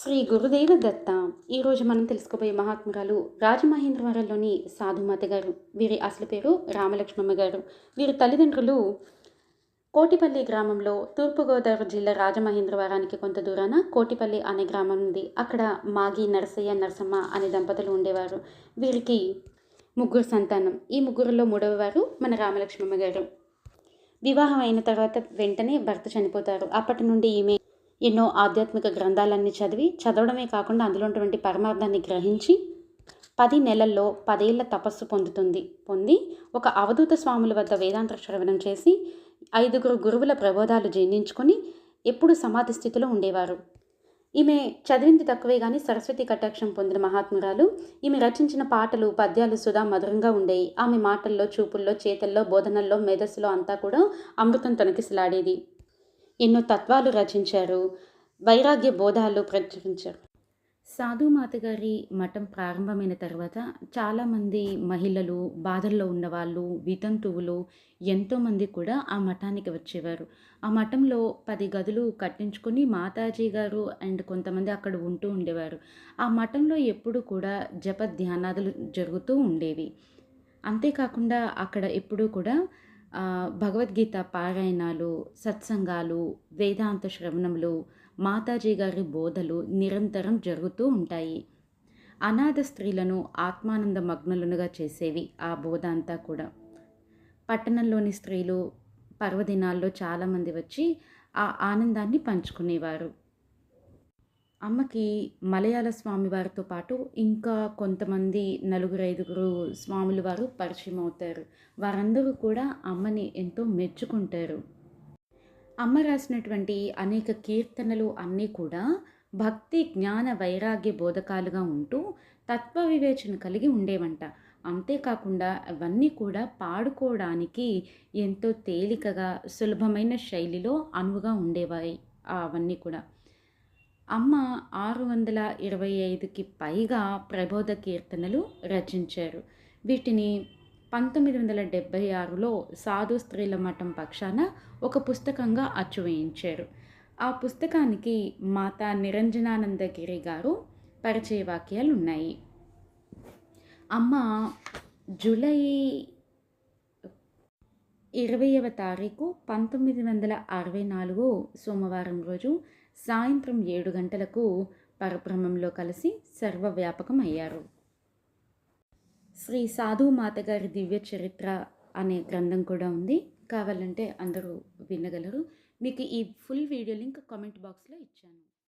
శ్రీ గురుదేవ దత్త. ఈరోజు మనం తెలుసుకోబోయే మహాత్మురాలు రాజమహేంద్రవరంలోని సాధుమాత గారు. వీరి అసలు పేరు రామలక్ష్మమ్మ గారు. వీరి తల్లిదండ్రులు కోటిపల్లి గ్రామంలో తూర్పుగోదావరి జిల్లా రాజమహేంద్రవరానికి కొంత దూరాన కోటిపల్లి అనే గ్రామం ఉంది. అక్కడ మాగి నరసయ్య నరసమ్మ అనే దంపతులు ఉండేవారు. వీరికి ముగ్గురు సంతానం. ఈ ముగ్గురులో మూడవ వారు మన రామలక్ష్మమ్మ గారు. వివాహం అయిన తర్వాత వెంటనే భర్త చనిపోతారు. అప్పటి నుండి ఈమె ఎన్నో ఆధ్యాత్మిక గ్రంథాలన్నీ చదివి చదవడమే కాకుండా అందులో ఉన్నటువంటి పరమార్థాన్ని గ్రహించి పది నెలల్లో పదేళ్ళ తపస్సు పొందుతుంది. పొంది ఒక అవధూత స్వాముల వద్ద వేదాంత శ్రవణం చేసి ఐదుగురు గురువుల ప్రబోధాలు జీర్ణించుకొని ఎప్పుడు సమాధి స్థితిలో ఉండేవారు. ఈమె చదివింది తక్కువే కానీ సరస్వతి కటాక్షం పొందిన మహాత్మురాలు. ఈమె రచించిన పాటలు పద్యాలు సుధా మధురంగా ఉండేవి ఆమె మాటల్లో చూపుల్లో చేతల్లో బోధనల్లో మేధస్సులో అంతా కూడా అమృతం తొనకిసలాడేది. ఎన్నో తత్వాలు రచించారు. వైరాగ్య బోధాలు ప్రచురించారు. సాధుమాత గారి మఠం ప్రారంభమైన తర్వాత చాలామంది మహిళలు బాధల్లో ఉన్నవాళ్ళు వితంతువులు ఎంతోమంది కూడా ఆ మఠానికి వచ్చేవారు. ఆ మఠంలో పది గదులు కట్టించుకొని మాతాజీ గారు అండ్ కొంతమంది అక్కడ ఉంటూ ఉండేవారు. ఆ మఠంలో ఎప్పుడు కూడా జప ధ్యానాదులు జరుగుతూ ఉండేవి. అంతేకాకుండా అక్కడ ఎప్పుడూ కూడా భగవద్గీత పారాయణాలు సత్సంగాలు వేదాంత శ్రవణములు మాతాజీ గారి బోధలు నిరంతరం జరుగుతూ ఉంటాయి. అనాథ స్త్రీలను ఆత్మానంద మగ్నులుగా చేసేవి ఆ బోధ అంతా కూడా. పట్టణంలోని స్త్రీలు పర్వదినాల్లో చాలామంది వచ్చి ఆ ఆనందాన్ని పంచుకునేవారు. అమ్మకి మలయాళ స్వామి వారితో పాటు ఇంకా కొంతమంది నలుగురు ఐదుగురు స్వాములు వారు పరిచయం అవుతారు. వారందరూ కూడా అమ్మని ఎంతో మెచ్చుకుంటారు. అమ్మ రాసినటువంటి అనేక కీర్తనలు అన్నీ కూడా భక్తి జ్ఞాన వైరాగ్య బోధకాలుగా ఉంటూ తత్వ వివేచన కలిగి ఉండేవంట. అంతేకాకుండా అవన్నీ కూడా పాడుకోవడానికి ఎంతో తేలికగా సులభమైన శైలిలో అనువుగా ఉండేవాయి. అవన్నీ కూడా అమ్మ ఆరు వందల ఇరవై ఐదుకి పైగా ప్రబోధ కీర్తనలు రచించారు. వీటిని పంతొమ్మిది వందల డెబ్భై ఆరులో సాధు స్త్రీల మఠం పక్షాన ఒక పుస్తకంగా అచ్చువేయించారు. ఆ పుస్తకానికి మాతా నిరంజనానందగిరి గారు పరిచయ వాక్యాలు ఉన్నాయి అమ్మ జూలై ఇరవైవ తారీఖు పంతొమ్మిది వందల అరవై నాలుగు సోమవారం రోజు సాయంత్రం ఏడు గంటలకు పరబ్రహ్మంలో కలిసి సర్వవ్యాపకం అయ్యారు. శ్రీ సాధు మాతగారి దివ్య చరిత్ర అనే గ్రంథం కూడా ఉంది. కావాలంటే అందరూ వినగలరు. మీకు ఈ ఫుల్ వీడియో లింక్ కామెంట్ బాక్స్లో ఇచ్చాను.